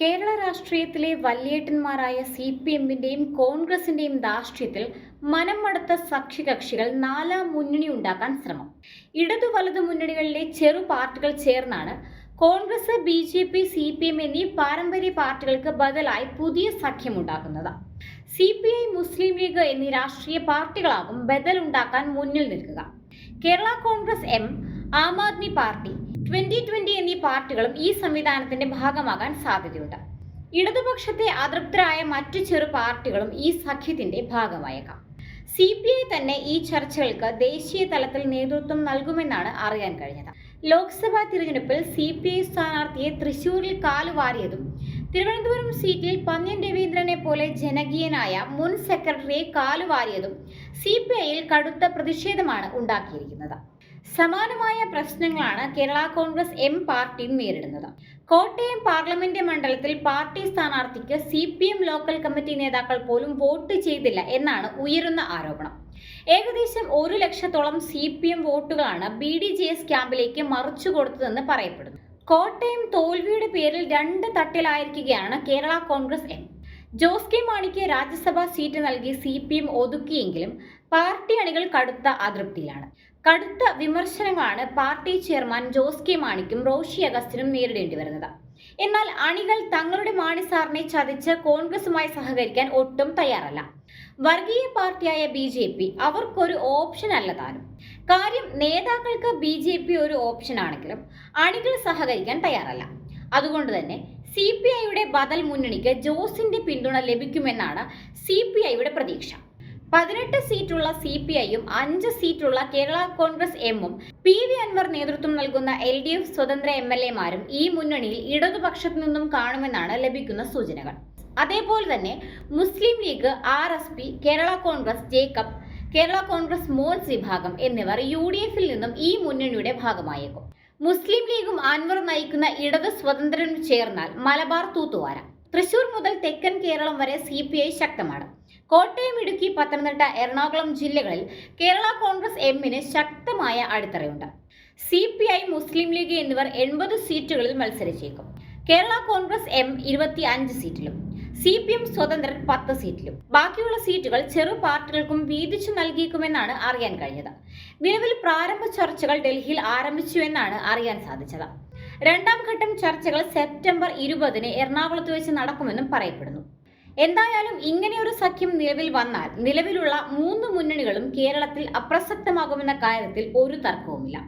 കേരള രാഷ്ട്രീയത്തിലെ വല്യേട്ടന്മാരായ C P എമ്മിന്റെയും കോൺഗ്രസിന്റെയും ധാർഷ്ട്യത്തിൽ മനം മടുത്ത സഖ്യകക്ഷികൾ നാലാം മുന്നണി ഉണ്ടാക്കാൻ ശ്രമം. ഇടതു വലതു മുന്നണികളിലെ ചെറു പാർട്ടികൾ ചേർന്നാണ് Congress B J P C P M എന്നീ പാരമ്പര്യ പാർട്ടികൾക്ക് ബദലായി പുതിയ സഖ്യമുണ്ടാക്കുന്നത് C P I Muslim League എന്നീ രാഷ്ട്രീയ പാർട്ടികളാകും ബദൽ ഉണ്ടാക്കാൻ മുന്നിൽ നിൽക്കുക. Kerala Congress M Aam Aadmi Party twenty twenty എന്നീ പാർട്ടികളും ഈ സംവിധാനത്തിന്റെ ഭാഗമാകാൻ സാധ്യതയുണ്ട്. ഇടതുപക്ഷത്തെ അതൃപ്തരായ മറ്റു ചെറു പാർട്ടികളും ഈ സഖ്യത്തിന്റെ ഭാഗമായേക്കാം. സി പി ഐ തന്നെ ഈ ചർച്ചകൾക്ക് ദേശീയ തലത്തിൽ നേതൃത്വം നൽകുമെന്നാണ് അറിയാൻ കഴിഞ്ഞത്. ലോക്സഭാ തിരഞ്ഞെടുപ്പിൽ സി പി ഐ സ്ഥാനാർത്ഥിയെ തൃശൂരിൽ കാലുവാരിയതും തിരുവനന്തപുരം സീറ്റിൽ പന്ന്യൻ രവീന്ദ്രനെ പോലെ ജനകീയനായ മുൻ സെക്രട്ടറിയെ കാലുവാരിയതും സി പി ഐയിൽ കടുത്ത പ്രതിഷേധമാണ് ഉണ്ടാക്കിയിരിക്കുന്നത്. സമാനമായ പ്രശ്നങ്ങളാണ് കേരള കോൺഗ്രസ് എം പാർട്ടിയും നേരിടുന്നത്. കോട്ടയം പാർലമെന്റ് മണ്ഡലത്തിൽ പാർട്ടി സ്ഥാനാർത്ഥിക്ക് C P M local committee നേതാക്കൾ പോലും വോട്ട് ചെയ്തില്ല എന്നാണ് ഉയരുന്ന ആരോപണം. ഏകദേശം ഒരു ലക്ഷത്തോളം സി പി എം വോട്ടുകളാണ് ബി ഡി ജെ എസ് ക്യാമ്പിലേക്ക് മറിച്ചു കൊടുത്തതെന്ന് പറയപ്പെടുന്നു. കോട്ടയം തോൽവിയുടെ പേരിൽ രണ്ട് തട്ടിലായിരിക്കുകയാണ് കേരള കോൺഗ്രസ് എം. ജോസ് കെ മാണിക്ക് രാജ്യസഭാ സീറ്റ് നൽകി സി പി എം ഒതുക്കിയെങ്കിലും പാർട്ടി അണികൾ കടുത്ത അതൃപ്തിയിലാണ്. കടുത്ത വിമർശനങ്ങളാണ് പാർട്ടി ചെയർമാൻ ജോസ് കെ മാണിക്കും റോഷി അഗസ്റ്റിനും നേരിടേണ്ടി വരുന്നത്. എന്നാൽ അണികൾ തങ്ങളുടെ മാണി സാറിനെ ചതിച്ച് കോൺഗ്രസുമായി സഹകരിക്കാൻ ഒട്ടും തയ്യാറല്ല. വർഗീയ പാർട്ടിയായ ബി ജെ പി അവർക്കൊരു ഓപ്ഷൻ അല്ല താനും. കാര്യം നേതാക്കൾക്ക് ബി ജെ പി ഒരു ഓപ്ഷൻ ആണെങ്കിലും അണികൾ സഹകരിക്കാൻ തയ്യാറല്ല. അതുകൊണ്ട് തന്നെ സി പി ഐയുടെ ബദൽ മുന്നണിക്ക് ജോസിന്റെ പിന്തുണ ലഭിക്കുമെന്നാണ് സി പി ഐയുടെ പ്രതീക്ഷ. പതിനെട്ട് സീറ്റുള്ള സി പി ഐയും അഞ്ച് സീറ്റുള്ള കേരള കോൺഗ്രസ് എമ്മും പി വി അൻവർ നേതൃത്വം നൽകുന്ന എൽ ഡി എഫ് സ്വതന്ത്ര എം എൽ എമാരും ഈ മുന്നണിയിൽ ഇടതുപക്ഷത്തു നിന്നും കാണുമെന്നാണ് ലഭിക്കുന്ന സൂചനകൾ. അതേപോലെ തന്നെ Muslim League R S P Kerala Congress Jacob Kerala Congress Mons വിഭാഗം എന്നിവർ യു ഡി എഫിൽ നിന്നും ഈ മുന്നണിയുടെ ഭാഗമായേക്കും. മുസ്ലിം ലീഗും അൻവർ നയിക്കുന്ന ഇടത് സ്വതന്ത്രനും ചേർന്നാൽ മലബാർ തൂത്തുവാര. തൃശൂർ മുതൽ തെക്കൻ കേരളം വരെ സി പി ഐ ശക്തമാണ്. കോട്ടയം ഇടുക്കി പത്തനംതിട്ട എറണാകുളം ജില്ലകളിൽ കേരള കോൺഗ്രസ് എമ്മിന് ശക്തമായ അടിത്തറയുണ്ട്. C P I Muslim League എന്നിവർ എൺപത് സീറ്റുകളിൽ മത്സരിച്ചേക്കും. കേരള കോൺഗ്രസ് എം ഇരുപത്തി അഞ്ച് സീറ്റിലും. സി പി എം സ്വതന്ത്രൻ പത്ത് സീറ്റിലും. ബാക്കിയുള്ള സീറ്റുകൾ ചെറു പാർട്ടികൾക്കും വീതിച്ചു നൽകിയേക്കുമെന്നാണ് അറിയാൻ കഴിഞ്ഞത്. നിലവിൽ പ്രാരംഭ ചർച്ചകൾ ഡൽഹിയിൽ ആരംഭിച്ചു എന്നാണ് അറിയാൻ സാധിച്ചത്. രണ്ടാം ഘട്ടം ചർച്ചകൾ സെപ്റ്റംബർ ഇരുപതിന് എറണാകുളത്ത് വെച്ച് നടക്കുമെന്നും പറയപ്പെടുന്നു. എന്തായാലും ഇങ്ങനെയൊരു സഖ്യം നിലവിൽ വന്നാൽ നിലവിലുള്ള മൂന്ന് മുന്നണികളും കേരളത്തിൽ അപ്രസക്തമാകുമെന്ന കാര്യത്തിൽ ഒരു തർക്കവുമില്ല.